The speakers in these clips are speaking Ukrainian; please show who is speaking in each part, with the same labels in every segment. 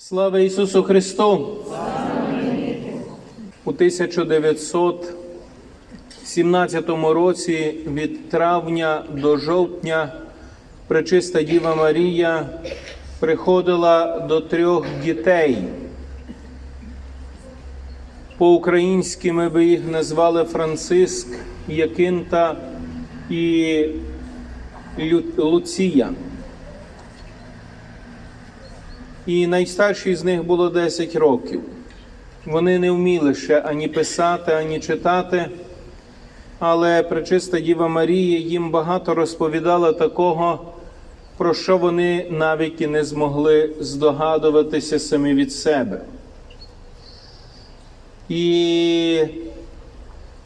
Speaker 1: Слава Ісусу Христу! У 1917 році від травня до жовтня Пречиста Діва Марія приходила до трьох дітей. По-українськи ми би їх назвали Франциск, Якинта і Лю- Луція. І найстаршій з них було 10 років. Вони не вміли ще ані писати, ані читати, але Пречиста Діва Марія їм багато розповідала такого, про що вони навіть і не змогли здогадуватися самі від себе. І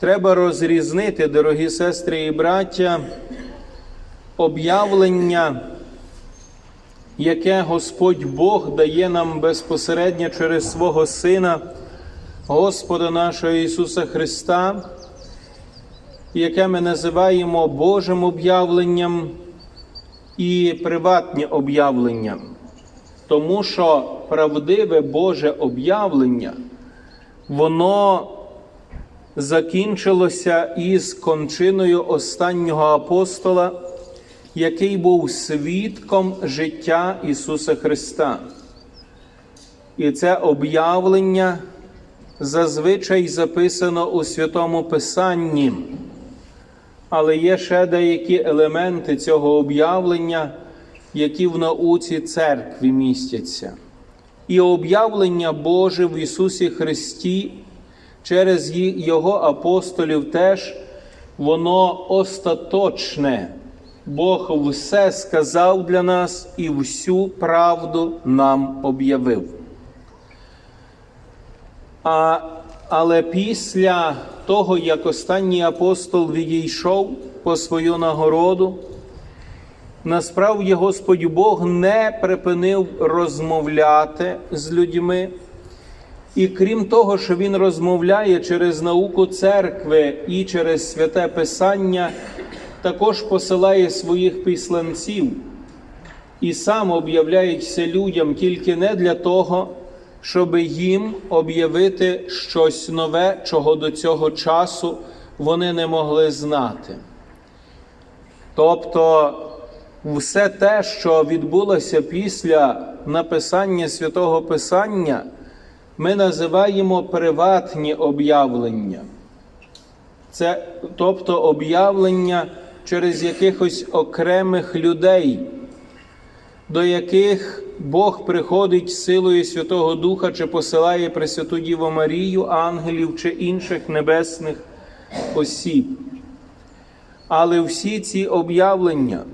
Speaker 1: треба розрізнити, дорогі сестри і браття, об'явлення яке Господь Бог дає нам безпосередньо через свого Сина, Господа нашого Ісуса Христа, яке ми називаємо Божим об'явленням і приватні об'явленням. Тому що правдиве Боже об'явлення, воно закінчилося із кончиною останнього апостола який був свідком життя Ісуса Христа. І це об'явлення зазвичай записано у Святому Писанні, але є ще деякі елементи цього об'явлення, які в науці церкві містяться. І об'явлення Боже в Ісусі Христі через Його апостолів теж воно остаточне. Бог все сказав для нас і всю правду нам об'явив. А, але після того, як останній апостол відійшов по свою нагороду, насправді Господь Бог не припинив розмовляти з людьми. І крім того, що Він розмовляє через науку церкви і через святе Писання, також посилає своїх післанців і сам об'являється людям тільки не для того, щоб їм об'явити щось нове, чого до цього часу вони не могли знати. Тобто, все те, що відбулося після написання святого Писання, ми називаємо приватні об'явлення. Це, тобто об'явлення через якихось окремих людей, до яких Бог приходить силою Святого Духа чи посилає Пресвяту Діву Марію, ангелів чи інших небесних осіб. Але всі ці об'явлення,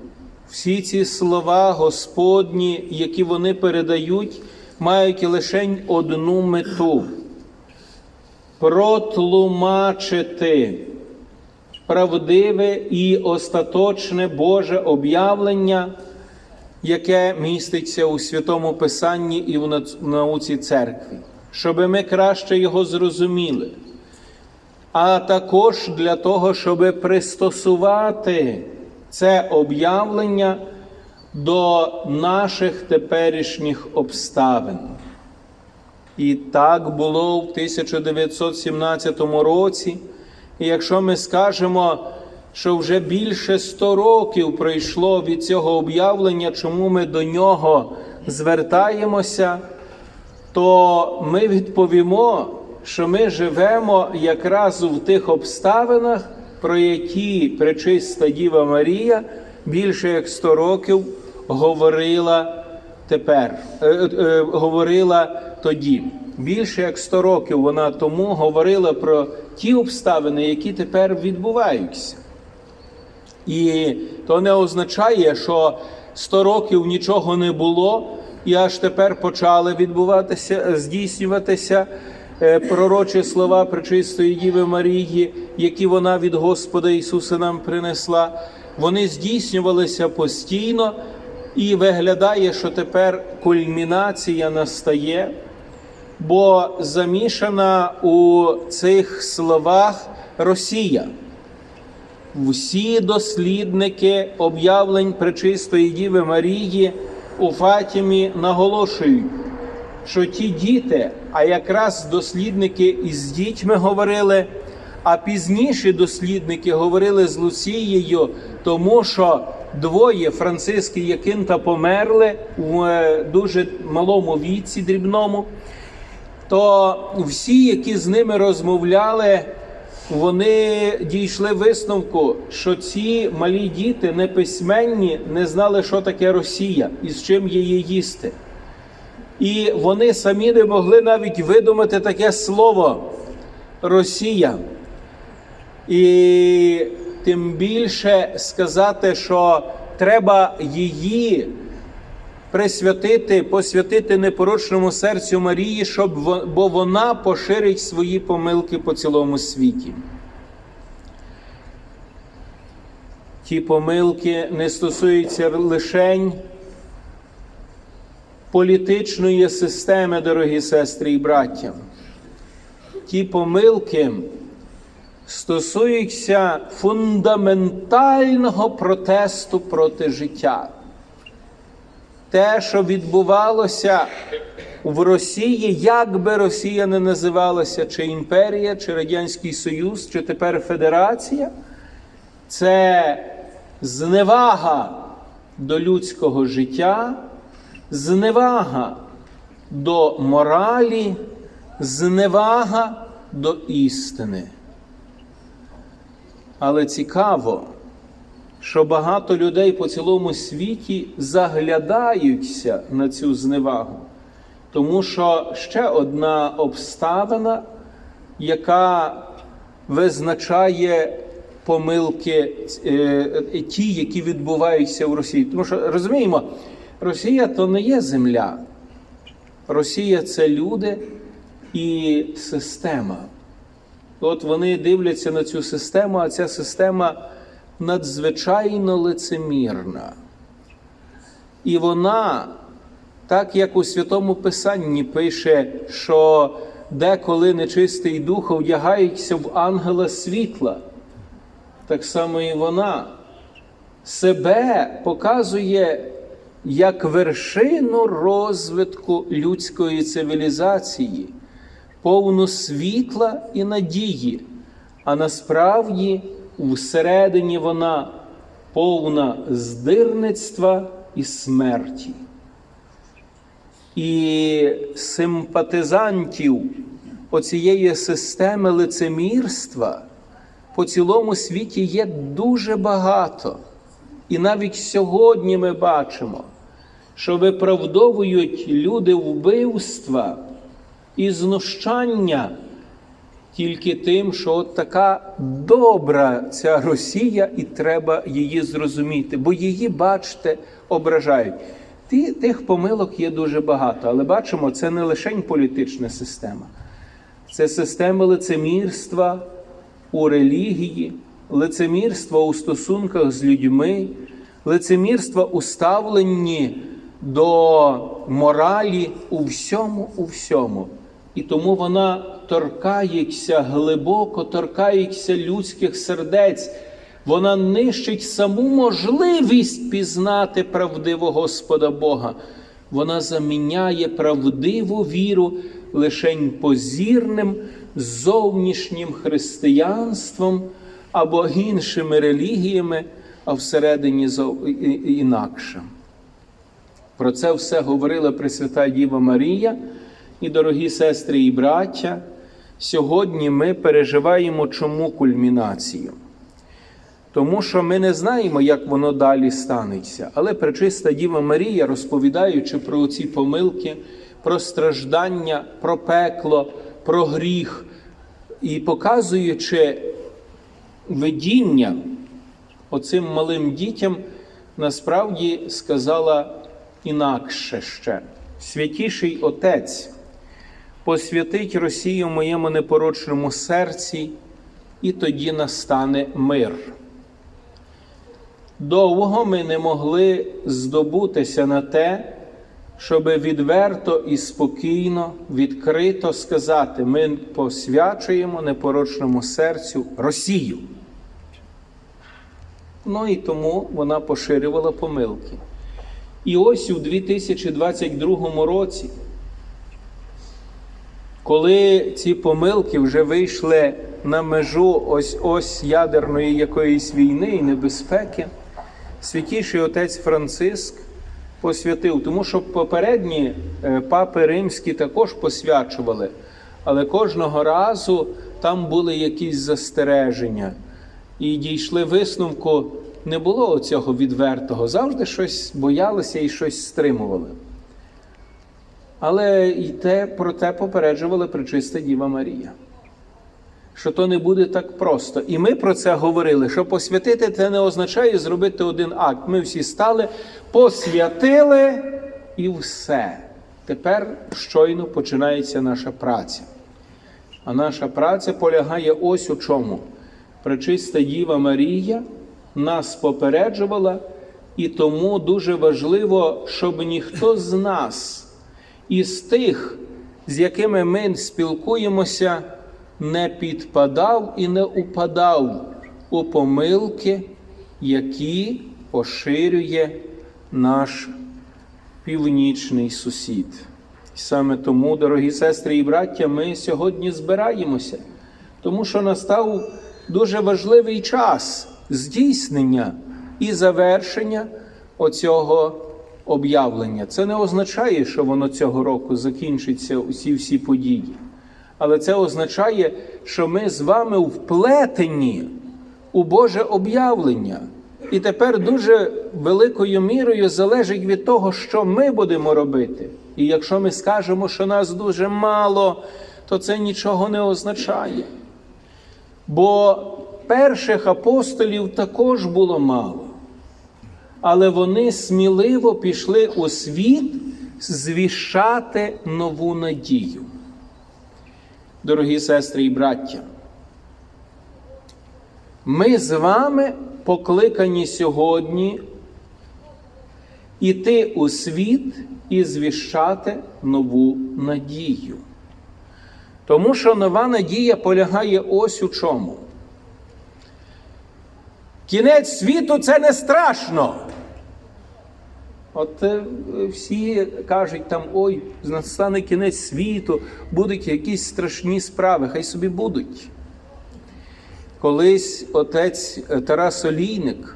Speaker 1: всі ці слова Господні, які вони передають, мають лише одну мету протлумачити правдиве і остаточне Боже об'явлення, яке міститься у Святому Писанні і в науці церкви, щоб ми краще його зрозуміли, а також для того, щоб пристосувати це об'явлення до наших теперішніх обставин. І так було в 1917 році. І якщо ми скажемо, що вже більше 100 років пройшло від цього об'явлення, чому ми до нього звертаємося, то ми відповімо, що ми живемо якраз в тих обставинах, про які пречиста Діва Марія більше як 100 років говорила тепер, е, е, говорила тоді. Більше як 100 років вона тому говорила про ті обставини, які тепер відбуваються. І то не означає, що 100 років нічого не було, і аж тепер почали відбуватися, здійснюватися е, пророчі слова Пречистої Діви Марії, які вона від Господа Ісуса нам принесла. Вони здійснювалися постійно, і виглядає, що тепер кульмінація настає бо замішана у цих словах Росія. Всі дослідники об'явлень Пречистої Діви Марії у Фатімі наголошують, що ті діти, а якраз дослідники із дітьми говорили, а пізніше дослідники говорили з Луцією, тому що двоє Франциск і Якинта померли в е, дуже малому віці дрібному. То всі, які з ними розмовляли, вони дійшли висновку, що ці малі діти неписьменні не знали, що таке Росія і з чим її їсти. І вони самі не могли навіть видумати таке слово Росія. І тим більше сказати, що треба її присвятити, посвятити непорочному серцю Марії, щоб бо вона поширить свої помилки по цілому світі. Ті помилки не стосуються лишень політичної системи, дорогі сестри і браття. Ті помилки стосуються фундаментального протесту проти життя. Те, що відбувалося в Росії, як би Росія не називалася, чи імперія, чи Радянський Союз, чи тепер Федерація, це зневага до людського життя, зневага до моралі, зневага до істини. Але цікаво, що багато людей по цілому світі заглядаються на цю зневагу. Тому що ще одна обставина, яка визначає помилки е, е, ті, які відбуваються в Росії. Тому що розуміємо, Росія то не є земля. Росія це люди і система. От вони дивляться на цю систему, а ця система надзвичайно лицемірна. І вона, так як у Святому Писанні пише, що деколи нечистий дух вдягається в ангела світла, так само і вона себе показує як вершину розвитку людської цивілізації, повну світла і надії, а насправді всередині вона повна здирництва і смерті. І симпатизантів оцієї системи лицемірства по цілому світі є дуже багато. І навіть сьогодні ми бачимо, що виправдовують люди вбивства і знущання тільки тим, що от така добра ця Росія, і треба її зрозуміти, бо її, бачите, ображають. Ті, тих помилок є дуже багато, але бачимо, це не лише політична система, це система лицемірства у релігії, лицемірства у стосунках з людьми, лицемірства у ставленні до моралі у всьому, у всьому. І тому вона торкається глибоко, торкається людських сердець. Вона нищить саму можливість пізнати правдивого Господа Бога. Вона заміняє правдиву віру лишень позірним зовнішнім християнством або іншими релігіями, а всередині інакше. Про це все говорила Пресвята Діва Марія. І, дорогі сестри і браття, сьогодні ми переживаємо чому кульмінацію. Тому що ми не знаємо, як воно далі станеться. Але пречиста Діва Марія, розповідаючи про ці помилки, про страждання, про пекло, про гріх і показуючи видіння оцим малим дітям, насправді сказала інакше ще. Святіший Отець посвятить Росію моєму непорочному серці, і тоді настане мир. Довго ми не могли здобутися на те, щоб відверто і спокійно, відкрито сказати: ми посвячуємо непорочному серцю Росію. Ну і тому вона поширювала помилки. І ось у 2022 році коли ці помилки вже вийшли на межу ось ось ядерної якоїсь війни і небезпеки, святіший отець Франциск посвятив, тому що попередні е, папи римські також посвячували, але кожного разу там були якісь застереження. І дійшли висновку, не було цього відвертого, завжди щось боялися і щось стримували. Але і те, про те попереджувала причиста Діва Марія. Що то не буде так просто. І ми про це говорили, що посвятити це не означає зробити один акт. Ми всі стали, посвятили і все. Тепер щойно починається наша праця. А наша праця полягає ось у чому. Пречиста Діва Марія нас попереджувала, і тому дуже важливо, щоб ніхто з нас із тих, з якими ми спілкуємося, не підпадав і не упадав у помилки, які поширює наш північний сусід. І саме тому, дорогі сестри і браття, ми сьогодні збираємося, тому що настав дуже важливий час здійснення і завершення оцього об'явлення. Це не означає, що воно цього року закінчиться усі всі події. Але це означає, що ми з вами вплетені у Боже об'явлення. І тепер дуже великою мірою залежить від того, що ми будемо робити. І якщо ми скажемо, що нас дуже мало, то це нічого не означає. Бо перших апостолів також було мало. Але вони сміливо пішли у світ звіщати нову надію. Дорогі сестри і браття, ми з вами покликані сьогодні іти у світ і звіщати нову надію. Тому що нова надія полягає ось у чому. Кінець світу це не страшно. От е, всі кажуть там, ой, настане кінець світу, будуть якісь страшні справи, хай собі будуть. Колись отець Тарас Олійник,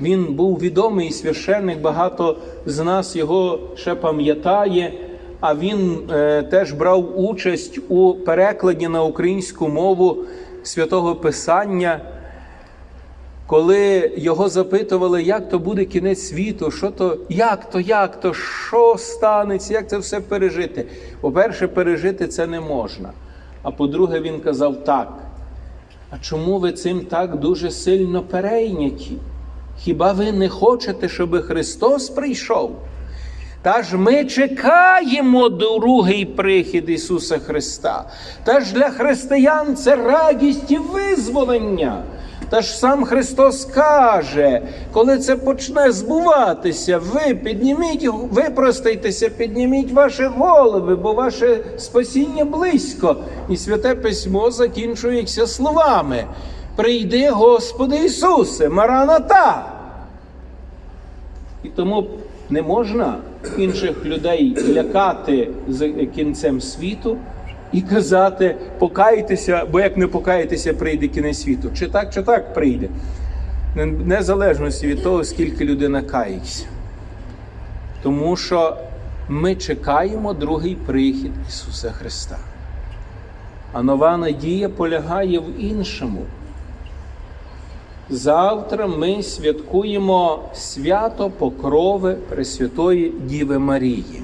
Speaker 1: він був відомий священник, багато з нас його ще пам'ятає, а він е, теж брав участь у перекладі на українську мову святого Писання. Коли його запитували, як то буде кінець світу, що то, як то, як то, що станеться, як це все пережити? По-перше, пережити це не можна. А по-друге, він казав так. А чому ви цим так дуже сильно перейняті? Хіба ви не хочете, щоб Христос прийшов? Та ж ми чекаємо другий прихід Ісуса Христа. Та ж для християн це радість і визволення. Та ж сам Христос каже, коли це почне збуватися, ви підніміть, випростайтеся, підніміть ваші голови, бо ваше спасіння близько. І святе письмо закінчується словами: Прийди, Господи Ісусе, Мараната! І тому не можна інших людей лякати з кінцем світу і казати, покайтеся, бо як не покаєтеся, прийде кінець світу. Чи так, чи так прийде. Незалежності від того, скільки людина кається. Тому що ми чекаємо другий прихід Ісуса Христа. А нова надія полягає в іншому. Завтра ми святкуємо свято Покрови Пресвятої Діви Марії.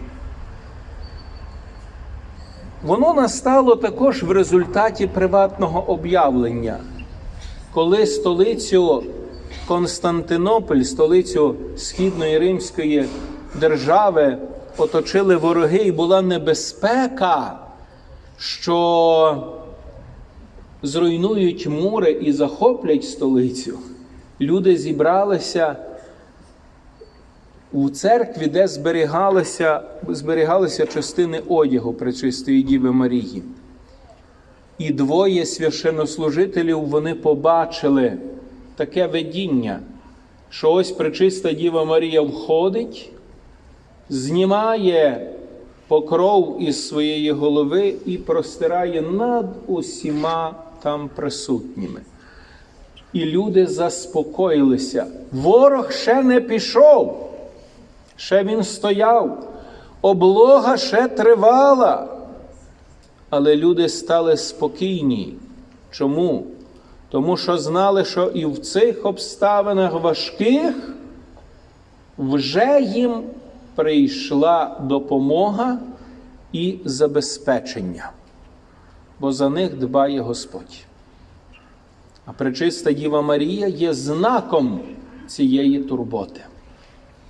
Speaker 1: Воно настало також в результаті приватного об'явлення, коли столицю Константинополь, столицю Східної Римської держави, оточили вороги, і була небезпека, що зруйнують мури і захоплять столицю. Люди зібралися у церкві, де зберігалися, зберігалися частини одягу Пречистої Діви Марії. І двоє священнослужителів вони побачили таке видіння, що ось Пречиста Діва Марія входить, знімає покров із своєї голови і простирає над усіма там присутніми. І люди заспокоїлися. Ворог ще не пішов, ще він стояв, облога ще тривала. Але люди стали спокійні. Чому? Тому що знали, що і в цих обставинах важких вже їм прийшла допомога і забезпечення, бо за них дбає Господь. А пречиста Діва Марія є знаком цієї турботи.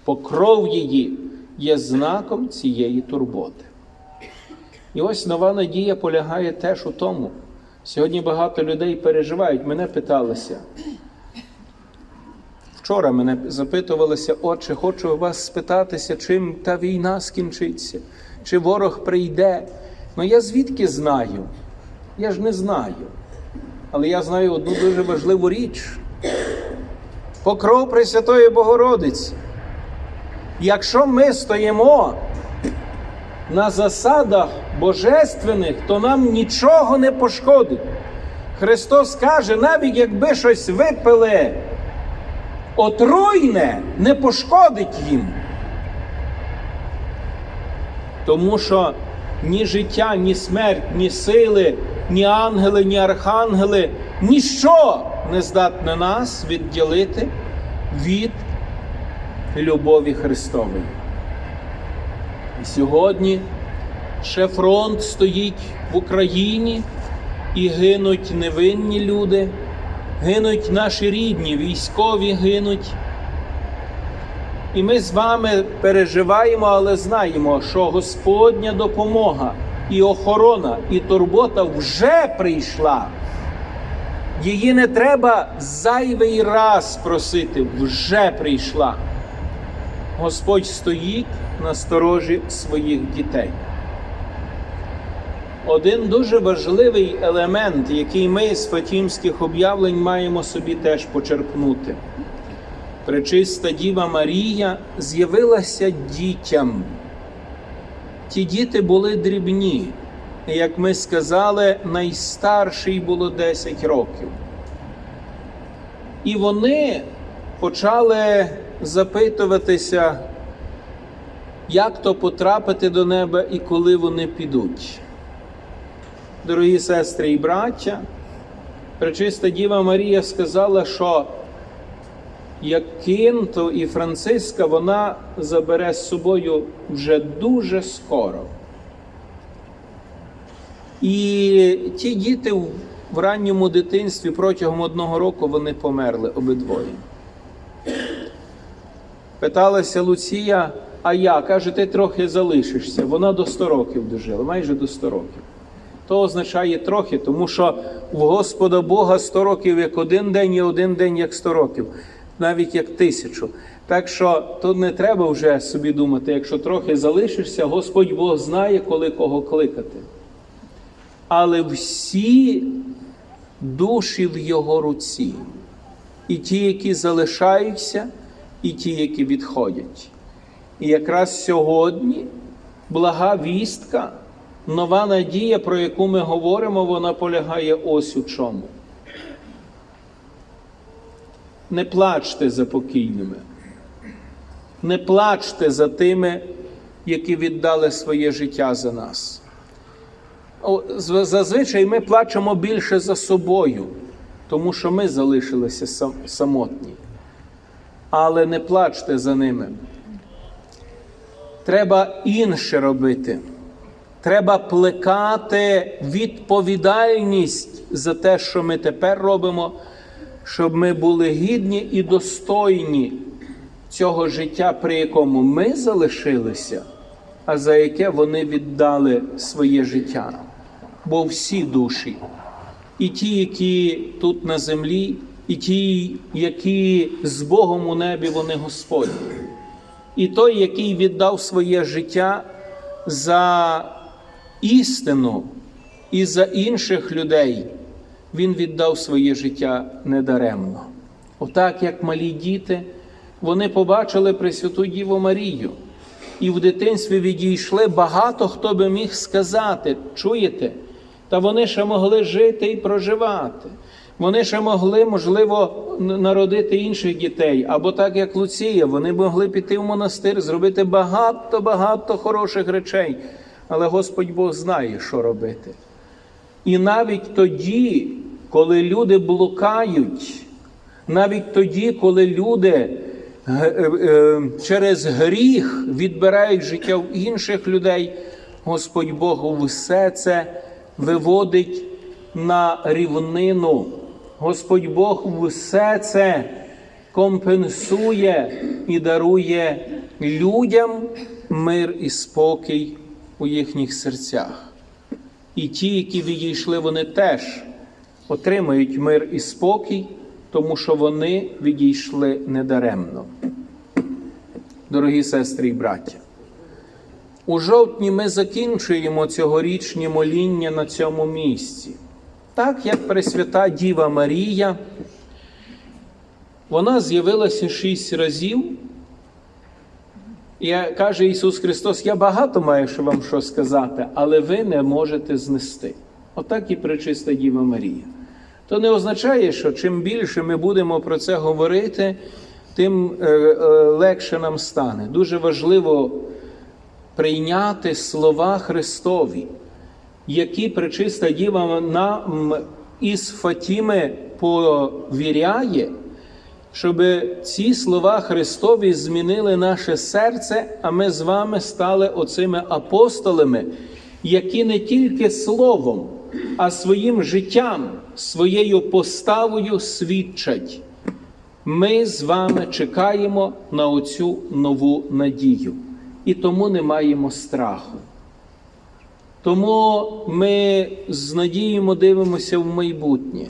Speaker 1: Покров її є знаком цієї турботи. І ось нова надія полягає теж у тому. Сьогодні багато людей переживають. Мене питалися. Вчора мене запитувалися, отче, хочу вас спитатися, чим та війна скінчиться, чи ворог прийде. Ну я звідки знаю? Я ж не знаю. Але я знаю одну дуже важливу річ. Покров Пресвятої Богородиці. Якщо ми стоїмо на засадах божественних, то нам нічого не пошкодить. Христос каже, навіть якби щось випили отруйне, не пошкодить їм. Тому що ні життя, ні смерть, ні сили, ні ангели, ні архангели, ніщо не здатне нас відділити від любові Христової. І сьогодні ще фронт стоїть в Україні і гинуть невинні люди, гинуть наші рідні, військові гинуть. І ми з вами переживаємо, але знаємо, що Господня допомога і охорона, і турбота вже прийшла. Її не треба зайвий раз просити, вже прийшла. Господь стоїть на сторожі своїх дітей. Один дуже важливий елемент, який ми з Фатімських об'явлень маємо собі теж почерпнути. Пречиста Діва Марія з'явилася дітям. Ті діти були дрібні. Як ми сказали, найстарший було 10 років. І вони почали запитуватися, як то потрапити до неба і коли вони підуть. Дорогі сестри і браття, Пречиста Діва Марія сказала, що як Кінто і Франциска вона забере з собою вже дуже скоро. І ті діти в ранньому дитинстві протягом одного року вони померли обидвоє. Питалася Луція, а я? Каже, ти трохи залишишся. Вона до 100 років дожила, майже до 100 років. То означає трохи, тому що в Господа Бога 100 років як один день і один день як 100 років, навіть як тисячу. Так що тут не треба вже собі думати, якщо трохи залишишся, Господь Бог знає, коли кого кликати. Але всі душі в Його руці, і ті, які залишаються, і ті, які відходять. І якраз сьогодні блага вістка, нова надія, про яку ми говоримо, вона полягає ось у чому. Не плачте за покійними, не плачте за тими, які віддали своє життя за нас. Зазвичай ми плачемо більше за собою, тому що ми залишилися самотні. Але не плачте за ними. Треба інше робити. Треба плекати відповідальність за те, що ми тепер робимо, щоб ми були гідні і достойні цього життя, при якому ми залишилися, а за яке вони віддали своє життя. Бо всі душі, і ті, які тут на землі, і ті, які з Богом у небі, вони Господні. І той, який віддав своє життя за істину і за інших людей, він віддав своє життя недаремно. Отак, як малі діти, вони побачили Пресвяту Діву Марію. і в дитинстві відійшли, багато хто би міг сказати, чуєте? Та вони ще могли жити і проживати. Вони ще могли, можливо, народити інших дітей, або так як Луція, вони могли піти в монастир, зробити багато-багато хороших речей. Але Господь Бог знає, що робити. І навіть тоді, коли люди блукають, навіть тоді, коли люди е, е, через гріх відбирають життя в інших людей, Господь Бог все це виводить на рівнину. Господь Бог все це компенсує і дарує людям мир і спокій у їхніх серцях. І ті, які відійшли, вони теж отримають мир і спокій, тому що вони відійшли недаремно. Дорогі сестри і браття, у жовтні ми закінчуємо цьогорічні моління на цьому місці. Так як Пресвята Діва Марія, вона з'явилася шість разів. І каже Ісус Христос: Я багато маю що вам що сказати, але ви не можете знести. Отак і пречиста Діва Марія. То не означає, що чим більше ми будемо про це говорити, тим е, е, легше нам стане. Дуже важливо прийняти слова Христові, які пречиста Діва нам із Фатіми повіряє, щоб ці слова Христові змінили наше серце, а ми з вами стали оцими апостолами, які не тільки словом, а своїм життям, своєю поставою свідчать. Ми з вами чекаємо на оцю нову надію, і тому не маємо страху. Тому ми з надією дивимося в майбутнє.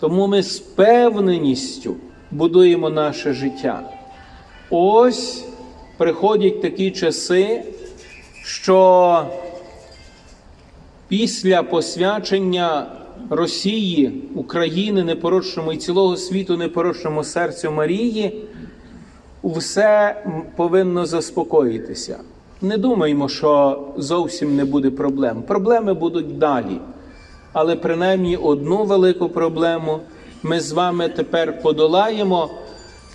Speaker 1: Тому ми з певненістю будуємо наше життя. Ось приходять такі часи, що після посвячення Росії, України непорочному і цілого світу непорочному серцю Марії, все повинно заспокоїтися. Не думаємо, що зовсім не буде проблем. Проблеми будуть далі. Але принаймні одну велику проблему ми з вами тепер подолаємо.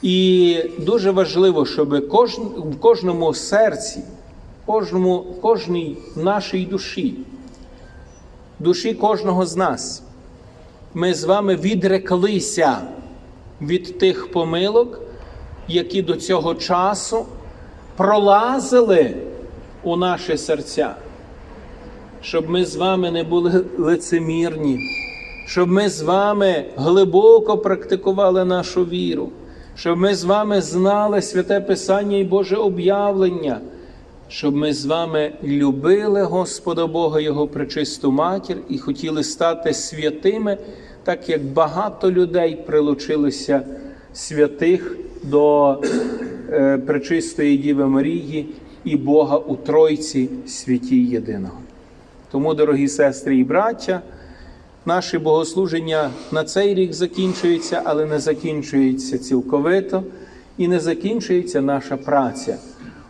Speaker 1: І дуже важливо, щоб кожн, в кожному серці, кожному, кожній нашій душі, душі кожного з нас, ми з вами відреклися від тих помилок, які до цього часу пролазили у наші серця, щоб ми з вами не були лицемірні, щоб ми з вами глибоко практикували нашу віру, щоб ми з вами знали святе Писання і Боже об'явлення, щоб ми з вами любили Господа Бога, Його пречисту матір і хотіли стати святими, так як багато людей прилучилися святих до е, пречистої Діви Марії і Бога у Тройці святій єдиного. Тому, дорогі сестри і браття, наші богослуження на цей рік закінчуються, але не закінчується цілковито і не закінчується наша праця.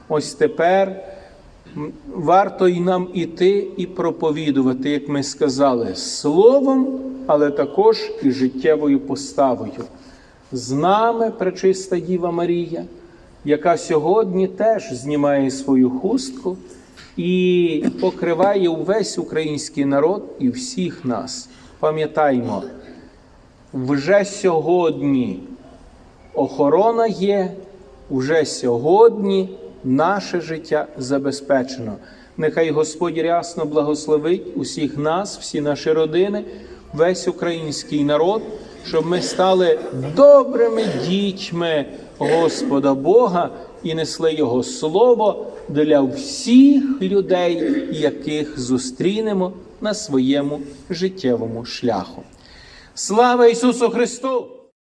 Speaker 1: Ось тепер варто і нам іти і проповідувати, як ми сказали, словом, але також і життєвою поставою. З нами пречиста Діва Марія, яка сьогодні теж знімає свою хустку і покриває увесь український народ і всіх нас. Пам'ятаймо, вже сьогодні охорона є, вже сьогодні наше життя забезпечено. Нехай Господь рясно благословить усіх нас, всі наші родини, весь український народ, щоб ми стали добрими дітьми Господа Бога і несли Його Слово для всіх людей, яких зустрінемо на своєму життєвому шляху. Слава Ісусу Христу!